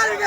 பாருங்க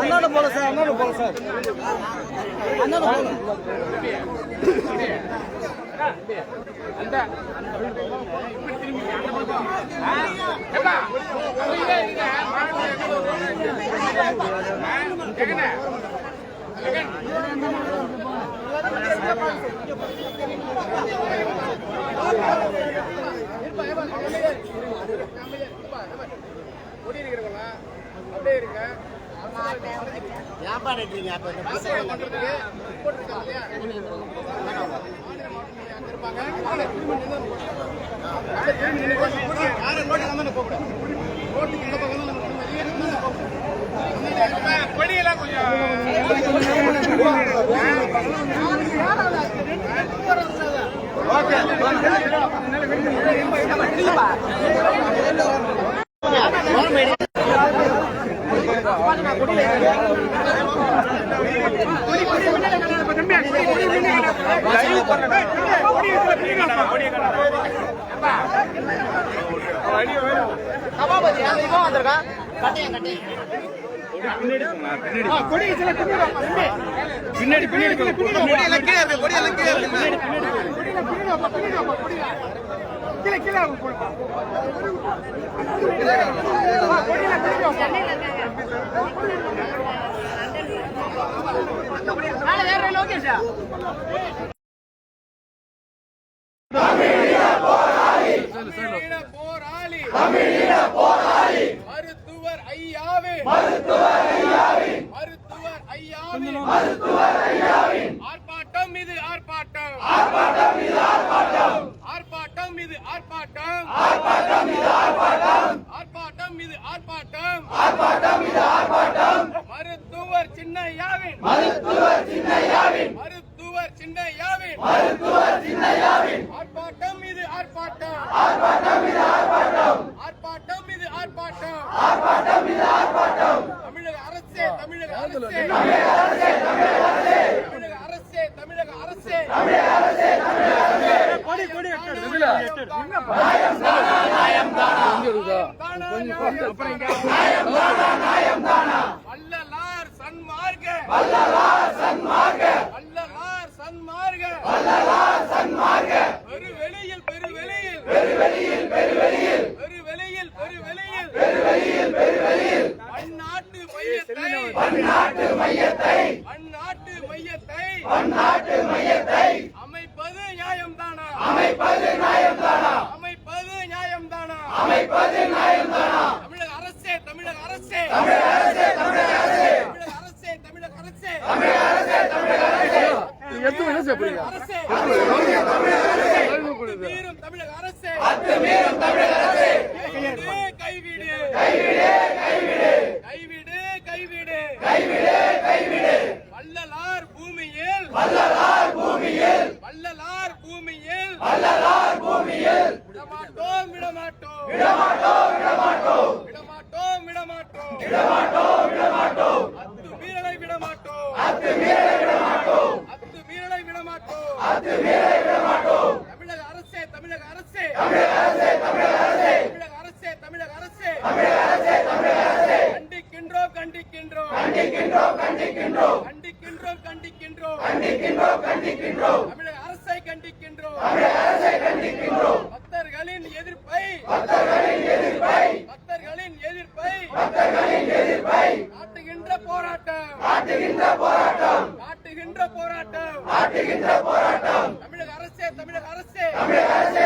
அண்ணாட போல சார் அண்ணாட போல சார் அண்ணாட போல பாராட்டுறீங்க அப்போ படியெல்லாம் கொஞ்சம் பின்னாடி பின்னாடி கீழே கீழே போராளி தமிழீழ போராளி மருத்துவர் ஐயாவே மருத்துவர் ஐயாவே மருத்துவர் ஐயாவே மருத்துவர் ஐயாவே ஆர்ப்பாட்டம் இது ஆர்ப்பாட்டம் ஆர்ப்பாட்டம் இது ஆர்ப்பாட்டம் ஆர்ப்பாட்டம் இது ஆர்ப்பாட்டம் ஆர்ப்பாட்டம் இது ஆர்ப்பாட்டம் ஆர்ப்பாட்டம் இது ஆர்ப்பாட்டம் ஆர்ப்பாட்டம் அரசே தமிழக அரசே தமிழக அரசே தமிழக அரசே. தமிழக அரசே அப்புறம் எடுத்து என்ன செய்ய போறீங்க? தமிழக தமிழக கைவிடு கைவிடு கைவிடு. கைவிடு கைவிடு. கைவிடு வள்ளலார் பூமியில். வள்ளலார் பூமியில். வள்ளலார் பூமியில் வள்ளலார் பூமியில் விடமாட்டோம் விடமாட்டோம் விடமாட்டோம். தமிழக தமிழக அரசே. தமிழக தமிழக அரசே. தமிழக அரசே தமிழக அரசே. தமிழக அரசே அரசை. கண்டிக்கின்றோம் தமிழக அரசை கண்டிக்கின்றோம். பக்தர்களின் எதிர்ப்பை. பக்தர்களின் எதிர்ப்பை. பக்தர்களின் போராட்டம். நடத்துகின்ற போராட்டம். தமிழக அரசே தமிழக அரசே. தமிழக அரசே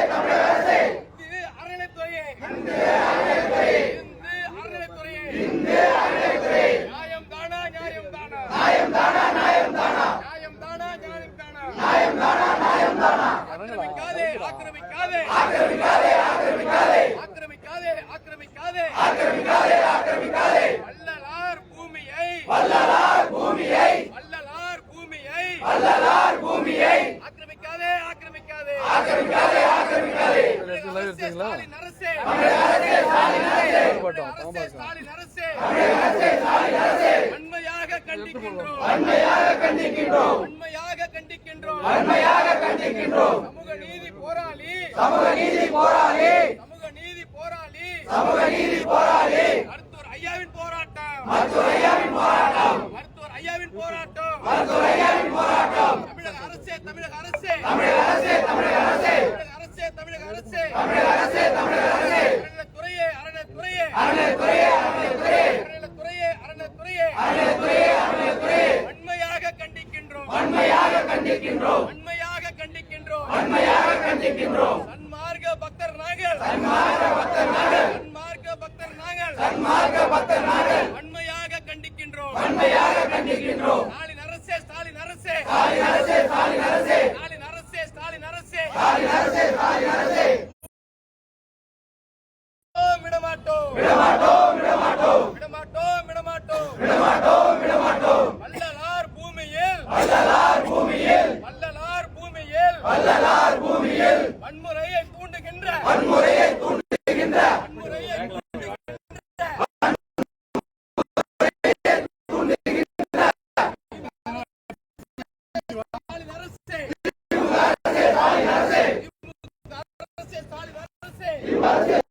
வன்மையாக கண்டிக்கின்றோம் வன்மையாக கண்டிக்கின்றோம். வன்மையாக கண்டிக்கின்றோம். வன்மையாக கண்டிக்கின்றோம். சமூக நீதி போராளி. சமூக நீதி போராளி. வன்மையாக கண்டிக்கின்றோம். ஸ்டாலின் அரசே ஸ்டாலின் அரசே. ஸ்டாலின் gracias.